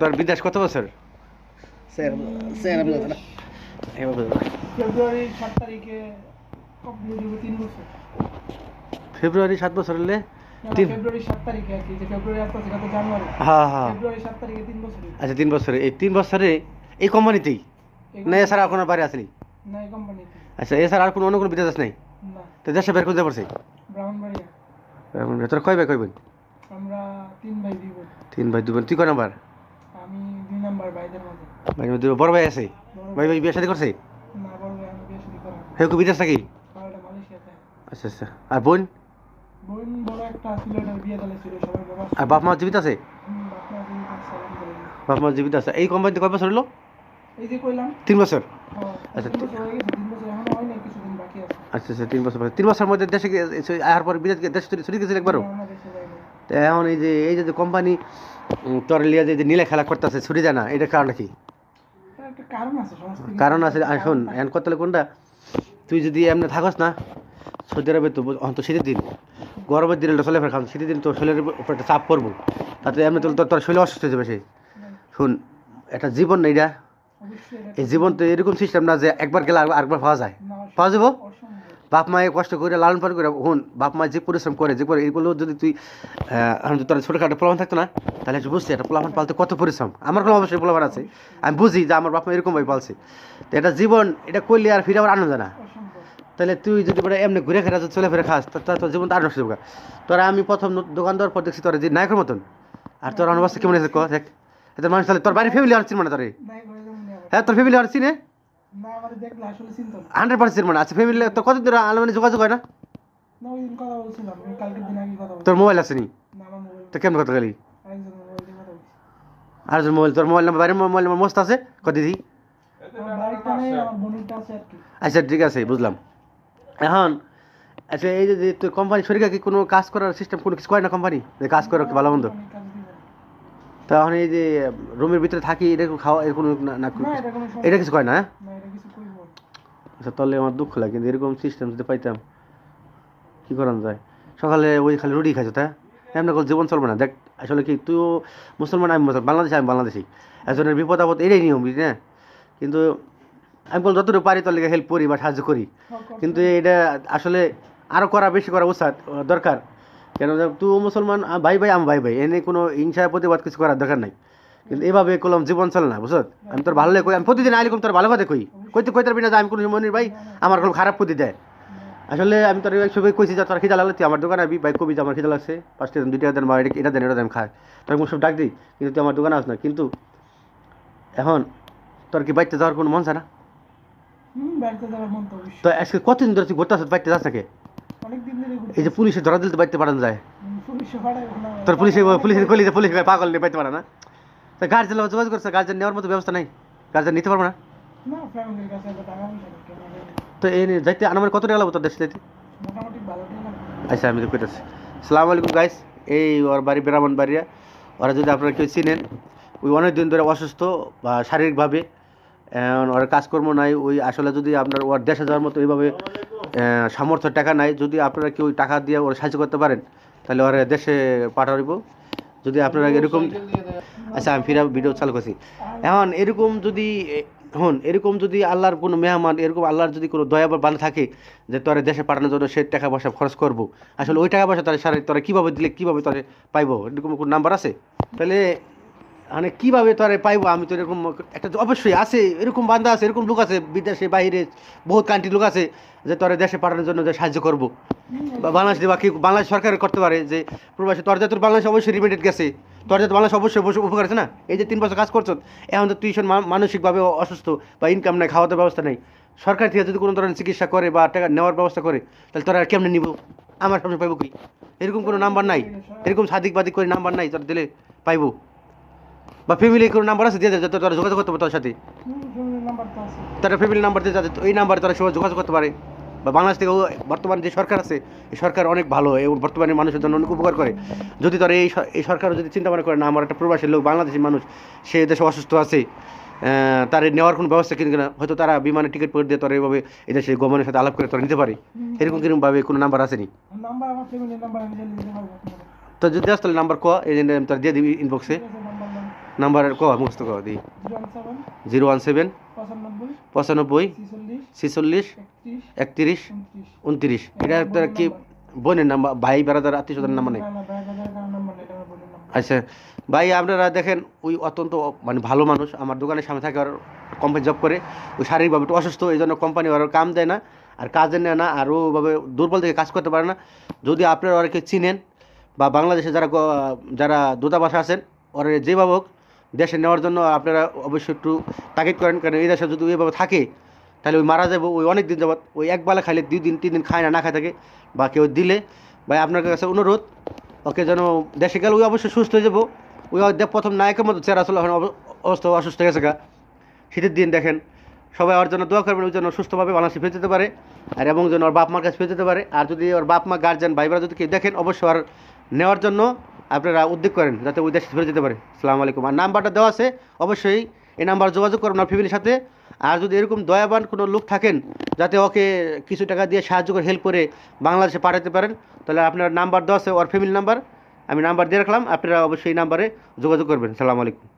তোর বিদেশ কত বছর। ফেব্রুয়ারি সাত বছর। হলে হ্যাঁ হ্যাঁ। আচ্ছা তিন বছরে। এই তিন বছরে এই কোম্পানিতেই? না এছাড়া আর কোনো বাড়ি আসেনি আচ্ছা এছাড়া আর কোনো অন্য কোনো বিদেশ নেই? না। তো দেশে বের করতে পারছে তোর কয় ভাই কয় বোন? আমরা তিন ভাই দুই বোন। তিন ভাই দুই বোন। তুই কয় নাম্বার আমি দুই নাম্বার ভাইদের মাঝে ভাই দুই বড় ভাই আছে? ভাই ভাই। বিয়ে শাদী করছে? না বড় ভাই আমি বিয়ে শুরু করা হে কি বিদেশ থাকি আচ্ছা আচ্ছা। আর বোন? এটার আর বাপ মা জীবিত আছে বাপ মা জীবিত আছে। এই কোম্পানিতে কয় বছর হলো? তিন বছর। হ্যাঁ, আচ্ছা, বছর হয়ে বছর হয় আচ্ছা আচ্ছা তিন বছর তিন বছরের মধ্যে দেশে আসার পর বিদেশ দেশে ছুটি গেছিল একবারও? এখন এই যে এই যে কোম্পানি তোর লিয়া যে নীলে খেলা করতেছে ছুটি দেয় না এটা কারণ কি? কারণ আছে শুন এন করতে এখন কোনটা? তুই যদি এমনি থাকস না সৌদি আরবে তো অন্ত শীতের দিন গরমের দিনে চলে ফের কারণ শীতের দিন তোর শরীরের উপর একটা চাপ পড়ব। তাতে এমনি তোর তোর- শরীর অসুস্থ হয়ে যাবে সেই শুন একটা জীবন না এটা। এই জীবন তো এরকম সিস্টেম না যে একবার গেলে আর- আরেকবার পাওয়া যায়। পাওয়া যাব। বাপ মায়ে কষ্ট করে লালন পালন করে হুন বাপ মা যে পরিশ্রম করে যে করে এগুলো যদি তুই তোর ছোটোখাটো পোলাপান থাকতো না? তাহলে বুঝছি একটা পোলাপান পালতে কত পরিশ্রম? আমার কোনো অবশ্যই পোলাপান আছে। আমি বুঝি যে আমার বাপ মা এরকমভাবে পালছে। তো এটা জীবন এটা করলে আর ফিরে আবার আনন্দ না। তাহলে তুই যদি বলে এমনি ঘুরে ফেরা চলে ফিরে খাস তোর জীবন তো আর নষ্ট হবে তোরা আমি প্রথম দোকান দেওয়ার পর দেখছি তোরা যে নায়কের মতন। আর তোর অনবস্থা কেমন আছে ক দেখ। এত মানুষ তাহলে তোর বাড়ির ফ্যামিলি আর চিনবে না তোরে। হ্যাঁ তোর ফ্যামিলি আর চিনে? হান্ড্রেড পার্সেন্ট চিনবে না আচ্ছা ফ্যামিলি তোর কতদিন ধরে আলমানি যোগাযোগ হয় না। তোর মোবাইল আছে তো কেমন কথা গেলি। আর মোবাইল তোর মোবাইল নাম্বার বাড়ির মোবাইল নাম্বার মস্ত আছে দিদি আছে। আচ্ছা ঠিক আছে বুঝলাম এখন আচ্ছা এই যে- কোম্পানি শরীরে কি কোনো কাজ করার সিস্টেম কোনো কিছু করে না কোম্পানি যে কাজ করো ভালো মন্দ আমি কাজ দিব না। তো এখন এই যে রুমের ভিতরে থাকি এটা খাওয়া এর কোনো না- না না, এটা এটা কিছু করে না হ্যাঁ? না, এটা কিছু করব না। আচ্ছা তাহলে আমার দুঃখ লাগে কিন্তু এরকম সিস্টেম যদি পাইতাম, কি করানো যায়? সকালে ওই খালি রুটি খাইছো, তা? এমনি করে জীবন চলবে না। দেখ, আসলে কি, তুইও মুসলমান, আমি মুসলমান, বাংলাদেশি আমি বাংলাদেশি। একজনের বিপদ আপদ এটাই নিয়ম, বুঝলি না? কিন্তু আমি বল যতটুকু পারি তোর লেগে হেল্প করি বা সাহায্য করি। কিন্তু এটা আসলে আরও করা, বেশি করা উচিত দরকার। কেন যে তুই মুসলমান ভাই ভাই, আমি ভাই ভাই। এনে কোনো হিংসা, প্রতিবাদ কিছু করার দরকার নাই। কিন্তু এভাবে করলাম জীবন চলে না বুঝত আমি তোর ভালো লাগে কই আমি প্রতিদিন আইলে তোর ভালো কথা কই। কইতে কইতে পারবি না যে আমি কোনো মনির ভাই আমার কোনো খারাপ প্রতি দেয়। আসলে আমি তোর সবাই কইছি যে তোর খিদা লাগলে তুই আমার দোকানে আবি ভাই কবি যে আমার খিদা লাগছে পাঁচটা দেন দুইটা দেন বা এটা দেন এটা দেন খায়। তোর সব ডাক দিই কিন্তু তুই আমার দোকানে আস না। কিন্তু এখন তোর কি বাইতে যাওয়ার কোনো মন চায় না? তো আজকে কতদিন ধরে তুই ঘুরতে আসছিস বাইতে যাস নাকি? এই যে পুলিশে ধরা দিলে তো বাইতে পাঠানো যায়। তোর পুলিশে পুলিশে কলি পুলিশ পাগল নিয়ে পাইতে পারে না? তো গার্জেন যোগাযোগ করছে গার্জেন নেওয়ার মতো ব্যবস্থা নাই। গার্জেন নিতে পারব না? তো এই নিয়ে যাইতে আমার কত টাকা লাগবে তোর দেশে যাইতে। আচ্ছা আমি কইতেছি। সালাম আলাইকুম গাইস এই ওর বাড়ি ব্রাহ্মণ বাড়িয়া ওরা যদি আপনারা কেউ চিনেন ওই অনেক দিন ধরে অসুস্থ বা শারীরিকভাবে ওর কাজকর্ম নাই ওই আসলে যদি আপনার ওর দেশে যাওয়ার মতো এইভাবে সামর্থ্য টাকা নাই যদি আপনারা কেউ টাকা দিয়ে ওর সাহায্য করতে পারেন তাহলে ওরা দেশে পাঠাইব। যদি আপনারা এরকম আচ্ছা আমি ফিরা ভিডিও চালু করছি। এখন এরকম যদি হন, এরকম যদি আল্লাহর কোনো মেহমান, এরকম আল্লাহর যদি কোনো দয়া বা বান থাকে, যে তোরে দেশে পাঠানোর জন্য সে টাকা পয়সা খরচ করব, আসলে ওই টাকা পয়সা তারা সারা তোরা কীভাবে দিলে কীভাবে তোরে পাইব? এরকম কোনো নাম্বার আছে? তাহলে মানে কীভাবে তোরে পাইবো? আমি তো এরকম একটা অবশ্যই আছে, এরকম বান্ধা আছে, এরকম লোক আছে, বিদেশে, বাইরে বহুত কান্ট্রি লোক আছে যে তোরে দেশে পাঠানোর জন্য যে সাহায্য করব। বাংলাদেশ বা কি, বাংলাদেশ সরকার করতে পারে যে প্রবাসী, তোর তোর বাংলাদেশ অবশ্যই রিমিটেড গেছে। তোর যে বাংলাদেশ অবশ্যই উপকার আছে না? এই যে তিন বছর কাজ করছ, এখন তো তুই মানসিকভাবে অসুস্থ বা ইনকাম নাই খাওয়া দাওয়ার ব্যবস্থা নেই। সরকার থেকে যদি কোনো ধরনের চিকিৎসা করে বা টাকা নেওয়ার ব্যবস্থা করে, তাহলে তোরা কেমনে নিব? আমার সামনে পাইবো কি? এরকম কোনো নাম্বার নাই। এরকম সাদিক বাদিক করে নাম্বার নাই তোর দিলে পাইবো। বা ফ্যামিলি কোনো নাম্বার আছে? দিয়ে দে যাতে তোরা যোগাযোগ করতে পারো তোর সাথে। তারা ফ্যামিলি নাম্বার দিয়ে যাতে এই নাম্বারে তারা সবাই যোগাযোগ করতে পারে। বা বাংলাদেশ থেকে বর্তমানে যে সরকার আছে এই সরকার অনেক ভালো এবং বর্তমানে মানুষের জন্য অনেক উপকার করে। যদি তারা এই এই সরকারও যদি চিন্তা ভাবনা করে না আমার একটা প্রবাসী লোক বাংলাদেশি মানুষ সে দেশে অসুস্থ আছে তার নেওয়ার কোনো ব্যবস্থা কিন্তু না হয়তো তারা বিমানে টিকিট করে দিয়ে তারা এইভাবে এদেশে গভর্নমেন্টের সাথে আলাপ করে তারা নিতে পারে। এরকম কিরকমভাবে কোনো নাম্বার আসেনি। তো যদি আসলে নাম্বার কোয়া এই তার দিয়ে দিবি ইনবক্সে ঠিক আছে, নাম্বার নাম। নাম্বারের ক, মুখস্থ কর দিই জিরো ওয়ান সেভেন, পঁচানব্বই, ছেচল্লিশ, একত্রিশ, উনত্রিশ। এটা আপনার কি বোনের নাম্বার? ভাই বেড়াদার আত্মীয় স্বজনের নাম্বার নেই আচ্ছা ভাই, আপনারা দেখেন, ওই অত্যন্ত মানে ভালো মানুষ। আমার দোকানের সামনে থাকে আর কোম্পানি জব করে। ওই শারীরিকভাবে একটু অসুস্থ, এই জন্য কোম্পানি ওর কাম দেয় না, আর কাজে নেয় না, আর ওভাবে দুর্বল থেকে কাজ করতে পারে না। যদি আপনারা ওরকে চিনেন, বা বাংলাদেশে যারা যারা দূতাবাস আছেন, ওর যেভাবে হোক দেশে নেওয়ার জন্য আপনারা অবশ্যই একটু তাগিদ করেন, কারণ এই দেশে যদি ওইভাবে থাকে, তাহলে ওই মারা যাব ওই অনেক দিন যাবত ওই একবেলা খাইলে দুই দিন, তিন দিন খায় না না খায় থাকে, বা কেউ দিলে। ভাই, আপনার কাছে অনুরোধ, ওকে যেন দেশে গেলে ওই অবশ্যই সুস্থ হয়ে যাব। ওই প্রথম নায়কের মতো চেহারা এখন অবস্থা অসুস্থ হয়ে গেছে গা। শীতের দিন দেখেন, সবাই ওর জন্য দোয়া করবেন ওই জন্য সুস্থভাবে বাংলাদেশে ফিরে যেতে পারে, আর এবং যেন ওর বাপ মার কাছে ফিরে যেতে পারে। আর যদি ওর বাপ মা গার্জেন ভাইরা যদি কেউ দেখেন, অবশ্যই আর নেওয়ার জন্য আপনারা উদ্যোগ করেন যাতে ওই দেশে ফিরে যেতে পারে। সালাম আলাইকুম। আর নাম্বারটা দেওয়া আছে, অবশ্যই এই নাম্বার যোগাযোগ করুন আপনার ফ্যামিলির সাথে। আর যদি এরকম দয়াবান কোনো লোক থাকেন, যাতে ওকে কিছু টাকা দিয়ে সাহায্য করে হেল্প করে বাংলাদেশে পাঠাতে পারেন, তাহলে আপনার নাম্বার দেওয়া আছে, ওর ফ্যামিলি নাম্বার আমি নাম্বার দিয়ে রাখলাম, আপনারা অবশ্যই এই নাম্বারে যোগাযোগ করবেন। সালাম আলাইকুম।